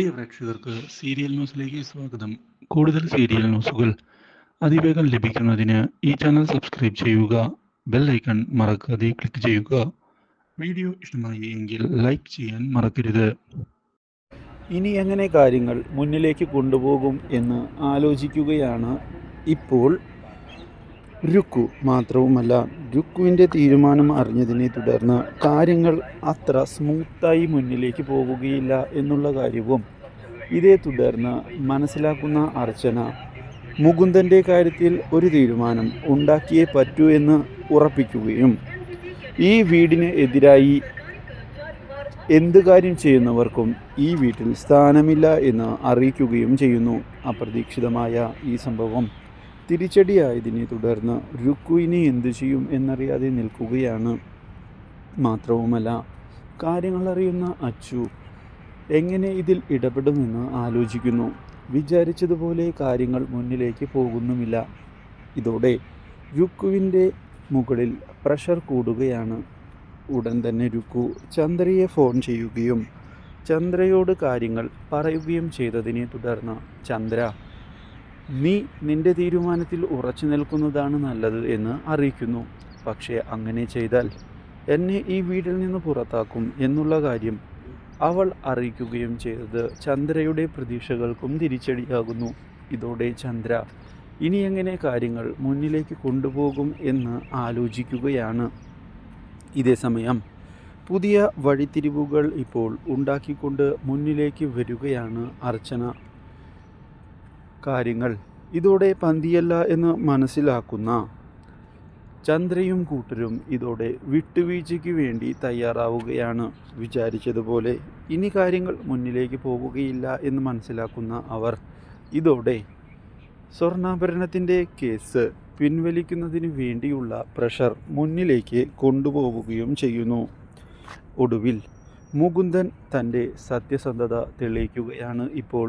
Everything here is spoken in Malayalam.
പ്രിയ പ്രേക്ഷകർക്ക് സീരിയൽ ന്യൂസിലേക്ക് സ്വാഗതം. കൂടുതൽ സീരിയൽ ന്യൂസുകൾ അതിവേഗം ലഭിക്കുന്നതിന് ഈ ചാനൽ സബ്സ്ക്രൈബ് ചെയ്യുക ബെൽ ഐക്കൺ മറക്കാതെ ക്ലിക്ക് ചെയ്യുക. വീഡിയോ ഇഷ്ടമായി എങ്കിൽ ലൈക്ക് ചെയ്യാൻ മറക്കരുത്. ഇനി എങ്ങനെ കാര്യങ്ങൾ മുന്നിലേക്ക് കൊണ്ടുപോകും എന്ന് ആലോചിക്കുകയാണ് ഇപ്പോൾ രുക്കു മാത്രവുമല്ല രുക്കുവിന്റെ തീരുമാനം അറിഞ്ഞതിനെ തുടർന്ന് കാര്യങ്ങൾ അത്ര സ്മൂത്തായി മുന്നിലേക്ക് പോവുകയില്ല എന്നുള്ള കാര്യവും ഇതേ തുടർന്ന് മനസ്സിലാക്കുന്ന അർച്ചന മുകുന്ദന്റെ കാര്യത്തിൽ ഒരു തീരുമാനം ഉണ്ടാക്കിയേ പറ്റൂ എന്ന് ഉറപ്പിക്കുകയും ഈ വീടിന് എതിരായി എന്ത് കാര്യം ചെയ്യുന്നവർക്കും ഈ വീട്ടിൽ സ്ഥാനമില്ല എന്ന് അറിയിക്കുകയും ചെയ്യുന്നു അപ്രതീക്ഷിതമായ ഈ സംഭവം. തിരിച്ചടിയായതിനെ തുടർന്ന് രുക്കുവിനെ എന്തു ചെയ്യും എന്നറിയാതെ നിൽക്കുകയാണ്. മാത്രവുമല്ല കാര്യങ്ങളറിയുന്ന അച്ചു എങ്ങനെ ഇതിൽ ഇടപെടുമെന്ന് ആലോചിക്കുന്നു. വിചാരിച്ചതുപോലെ കാര്യങ്ങൾ മുന്നിലേക്ക് പോകുന്നുമില്ല. ഇതോടെ രുക്കുവിന്റെ മുകളിൽ പ്രഷർ കൂടുകയാണ്. ഉടൻ തന്നെ രുക്കു ചന്ദ്രയെ ഫോൺ ചെയ്യുകയും ചന്ദ്രയോട് കാര്യങ്ങൾ പറയുകയും ചെയ്തതിനെ തുടർന്ന് ചന്ദ്ര നീ നിന്റെ തീരുമാനത്തിൽ ഉറച്ചു നിൽക്കുന്നതാണ് നല്ലത് എന്ന് അറിയിക്കുന്നു. പക്ഷേ അങ്ങനെ ചെയ്താൽ എന്നെ ഈ വീട്ടിൽ നിന്ന് പുറത്താക്കും എന്നുള്ള കാര്യം അവൾ അറിയിക്കുകയും ചെയ്തത് ചന്ദ്രയുടെ പ്രതീക്ഷകൾക്കും തിരിച്ചടിയാകുന്നു. ഇതോടെ ചന്ദ്ര ഇനി എങ്ങനെ കാര്യങ്ങൾ മുന്നിലേക്ക് കൊണ്ടുപോകും എന്ന് ആലോചിക്കുകയാണ്. ഇതേ സമയം പുതിയ വഴിത്തിരിവുകൾ ഇപ്പോൾ ഉണ്ടാക്കിക്കൊണ്ട് മുന്നിലേക്ക് വരികയാണ് അർച്ചന. കാര്യങ്ങൾ ഇതോടെ പന്തിയല്ല എന്ന് മനസ്സിലാക്കുന്ന ചന്ദ്രയും കൂട്ടരും ഇതോടെ വിട്ടുവീഴ്ചയ്ക്ക് വേണ്ടി തയ്യാറാവുകയാണ്. വിചാരിച്ചതുപോലെ ഇനി കാര്യങ്ങൾ മുന്നിലേക്ക് പോകുകയില്ല എന്ന് മനസ്സിലാക്കുന്ന അവർ ഇതോടെ സ്വർണാഭരണത്തിന്റെ കേസ് പിൻവലിക്കുന്നതിന് വേണ്ടിയുള്ള പ്രഷർ മുന്നിലേക്ക് കൊണ്ടുപോവുകയും ചെയ്യുന്നു. ഒടുവിൽ മുകുന്ദൻ തന്റെ സത്യസന്ധത തെളിയിക്കുകയാണ് ഇപ്പോൾ